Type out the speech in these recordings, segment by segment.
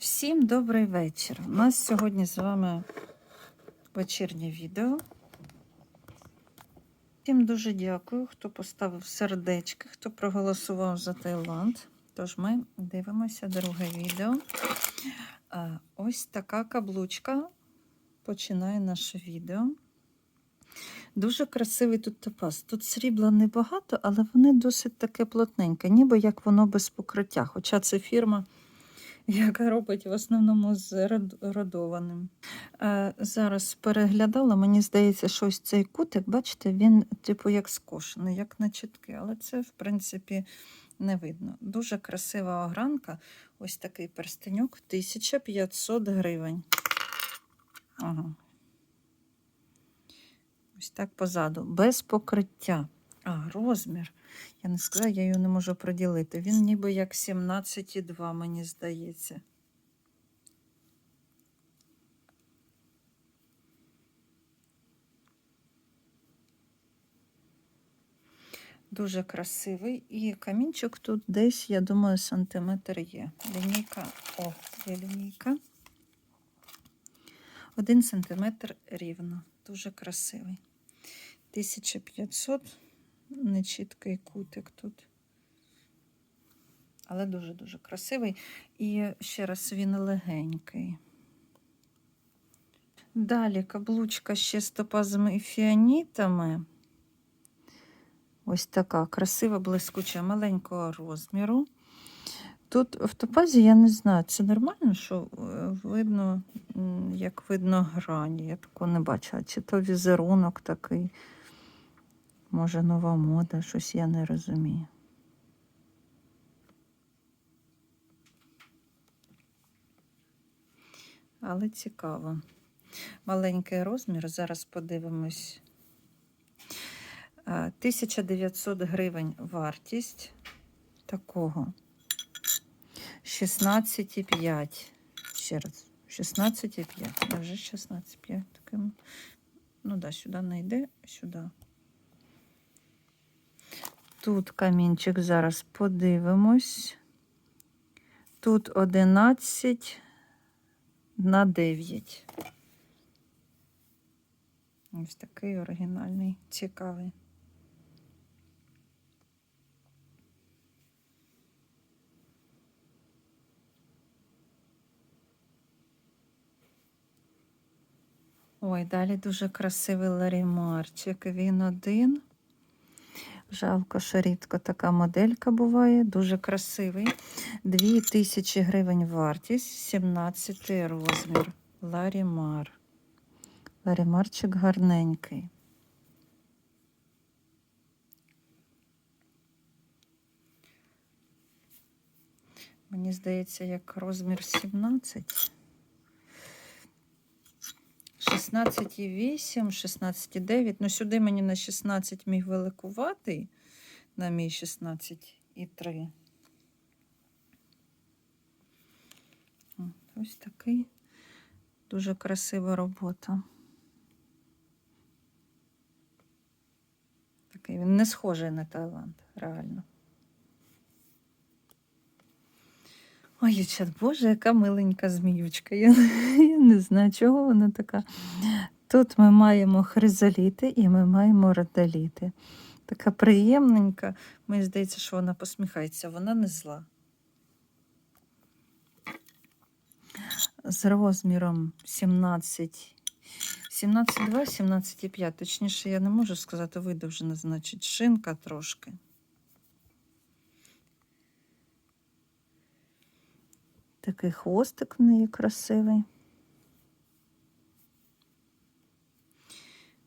Всім добрий вечір. У нас сьогодні з вами вечірнє відео. Всім дуже дякую, хто поставив сердечки, хто проголосував за Таїланд. Тож ми дивимося друге відео. Ось така каблучка починає наше відео. Дуже красивий тут топаз. Тут срібла небагато, але вони досить таке плотненьке, ніби як воно без покриття. Хоча це фірма, яка робить в основному з родованим. Е, зараз переглядала, мені здається, що ось цей кутик, бачите, він типу як скошений, як на чітки, але це, в принципі, не видно. Дуже красива огранка. Ось такий перстенюк 1500 гривень. Ага. Ось так позаду, без покриття. А, розмір. Я не сказала, я його не можу приділити. Він ніби як 17,2, мені здається. Дуже красивий. І камінчик тут десь, я думаю, сантиметр є. Лінійка, о, є лінійка. Один сантиметр рівно. Дуже красивий. 1500, нечіткий кутик тут. Але дуже-дуже красивий. І ще раз він легенький. Далі каблучка ще з топазами і фіанітами. Ось така красива, блискуча, маленького розміру. Тут в топазі я не знаю, це нормально, що е, видно, як видно грані. Я такого не бачила. Чи то візерунок такий, може нова мода, щось я не розумію. Але цікаво. Маленький розмір. Зараз подивимось. 1900 гривень вартість такого. 16,5. Ще раз. 16,5. Вже 16,5. Таким. Ну да, сюди не йде, сюди. Тут камінчик зараз подивимось. Тут 11 на 9. Ось такий оригінальний, цікавий. Ой, далі дуже красивий ларімарчик. Він один. Жалко, що рідко така моделька буває. Дуже красивий. 2000 гривень вартість, 17 розмір. Ларімар. Ларімарчик гарненький. Мені здається, як розмір 17. 16,8, 16,9. Ну, сюди мені на 16 міг великуватий, на мій 16,3. Ось такий дуже красива робота. Такий він не схожий на Таїланд, реально. Ой, дівчат, боже, яка миленька зміючка. Я, я не знаю, чого вона така. Тут ми маємо хризоліти і ми маємо родоліти. Така приємненька. Мені здається, що вона посміхається, вона не зла. З розміром 17. 17,2, 17,5. Точніше, я не можу сказати, видовжена, значить, шинка трошки. Такий хвостик в неї красивий.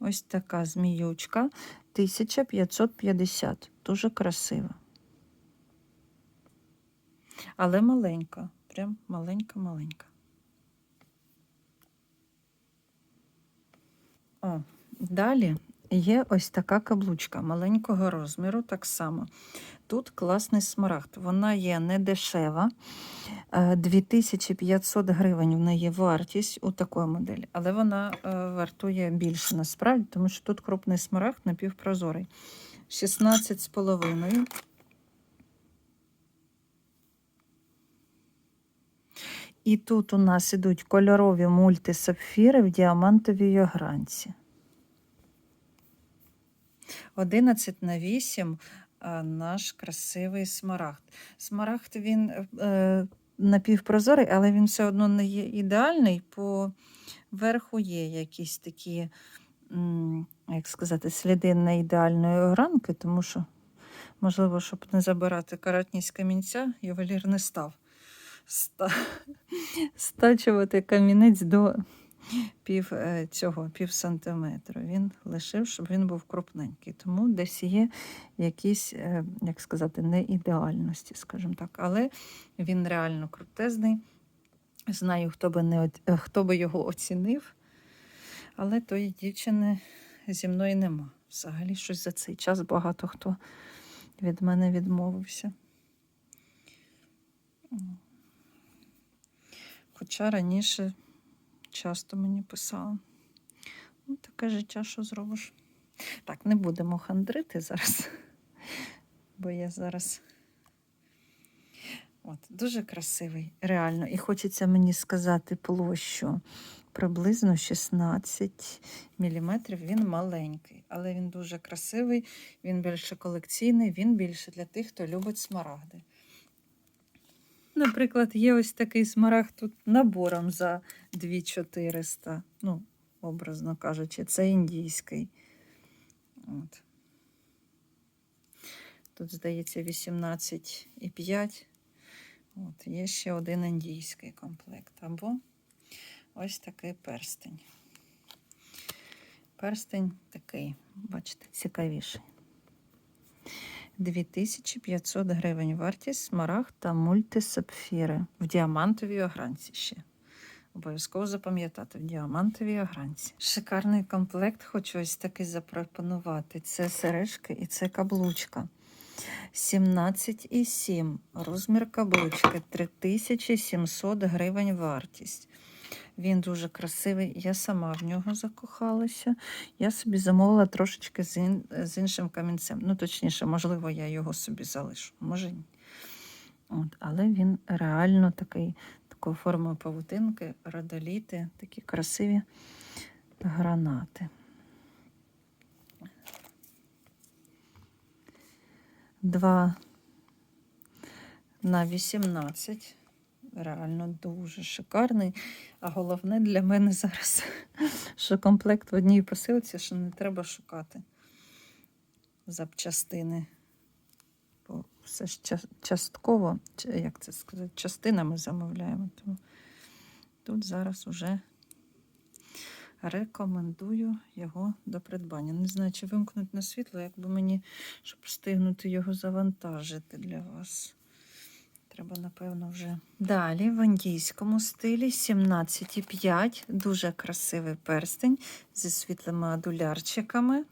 Ось така зміючка 1550. Дуже красива. Але маленька. Прям маленька-маленька. О, далі є ось така каблучка маленького розміру, так само. Тут класний смарагд. Вона є не дешева. Е, 2500 гривень в неї вартість у такої моделі, але вона е, вартує більше насправді, тому що тут крупний смарагд напівпрозорий. 16,5. І тут у нас ідуть кольорові мультисапфіри в діамантовій огранці. 11 на 8 наш красивий смарагд. Смарагд він е, напівпрозорий, але він все одно не є ідеальний. По верху є якісь такі, як сказати, сліди неідеальної огранки, тому що, можливо, щоб не забирати каратність камінця, ювелір не став стачувати камінець до пів е, цього, пів сантиметру. Він лишив, щоб він був крупненький. Тому десь є якісь, е, як сказати, неідеальності, скажімо так. Але він реально крутезний. Знаю, хто би, не, е, хто би його оцінив, але тої дівчини зі мною нема. Взагалі щось за цей час багато хто від мене відмовився. Хоча раніше часто мені писала. Ну, таке життя, що зробиш. Так, не будемо хандрити зараз, бо я зараз. От, дуже красивий, реально. І хочеться мені сказати площу приблизно 16 мм. Він маленький, але він дуже красивий, він більше колекційний, він більше для тих, хто любить смарагди. Наприклад, є ось такий смарагд тут набором за 2400. Ну, образно кажучи, це індійський. От. Тут, здається, 18,5. От, є ще один індійський комплект. Або ось такий перстень. Перстень такий, бачите, цікавіший. 2500 гривень вартість смарагд та мультисапфіри в діамантовій огранці ще. Обов'язково запам'ятати в діамантовій огранці. Шикарний комплект, хочу ось такий запропонувати. Це сережки і це каблучка. 17,7. Розмір каблучки 3700 гривень вартість. Він дуже красивий. Я сама в нього закохалася. Я собі замовила трошечки з, ін... з іншим камінцем. Ну, точніше, можливо, я його собі залишу. Може ні. От, але він реально такий, такої форми павутинки, радоліти, такі красиві гранати. Два на 18. Реально дуже шикарний. А головне для мене зараз, що комплект в одній посилці, що не треба шукати запчастини. Бо все ж частково, як це сказати, частинами замовляємо. Тому тут зараз уже рекомендую його до придбання. Не знаю, чи вимкнуть на світло, якби мені, щоб встигнути його завантажити для вас. Треба, напевно, вже. Далі в індійському стилі 17,5. Дуже красивий перстень зі світлими адулярчиками.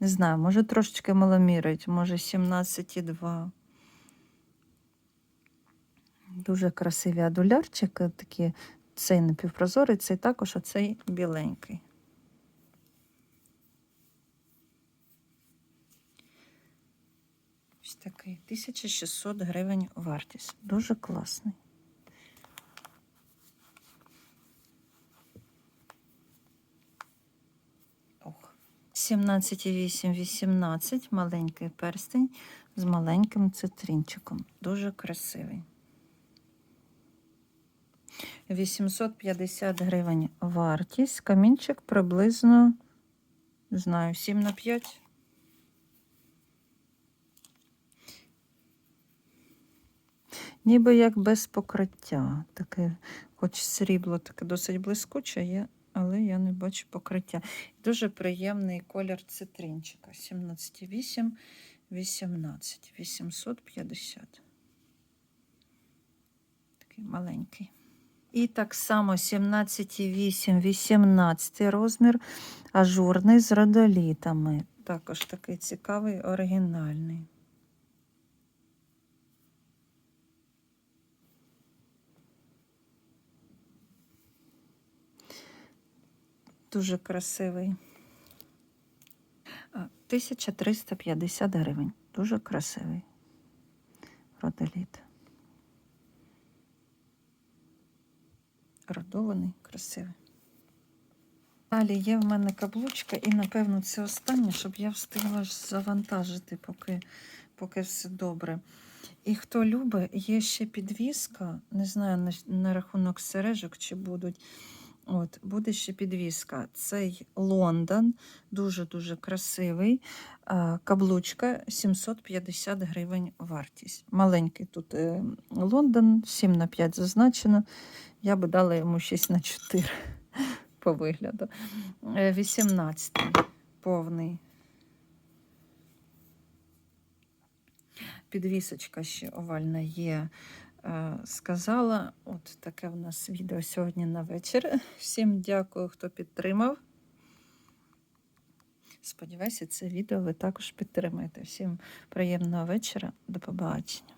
Не знаю, може трошечки маломірить, може 17,2. Дуже красиві адулярчики, такі, цей напівпрозорий, цей також, а цей біленький. Ось такий 1600 гривень вартість. Дуже класний. Ох. 17,8, 18, маленький перстень з маленьким цитринчиком. Дуже красивий. 850 гривень вартість. Камінчик приблизно, знаю, 7 на 5. Ніби як без покриття. Таке, хоч срібло таке досить блискуче є, але я не бачу покриття. Дуже приємний колір цитринчика. 17,8, 18, 850. Такий маленький. І так само 17,8, 18 розмір, ажурний з родолітами. Також такий цікавий, оригінальний. Дуже красивий. 1350 гривень. Дуже красивий. Родоліт. родований, красивий. Далі є в мене каблучка, і, напевно, це останнє, щоб я встигла завантажити, поки, поки все добре. І хто любить, є ще підвіска. Не знаю на, на рахунок сережок, чи будуть. От, буде ще підвіска. Цей Лондон, дуже-дуже красивий. Каблучка 750 гривень вартість. Маленький тут е, Лондон, 7 на 5 зазначено. Я би дала йому 6 на 4 по вигляду. Е, 18 повний. Підвісочка ще овальна є. Е, Сказала, от таке в нас відео сьогодні на вечір. Всім дякую, хто підтримав. Сподіваюся, це відео ви також підтримаєте. Всім приємного вечора. До побачення.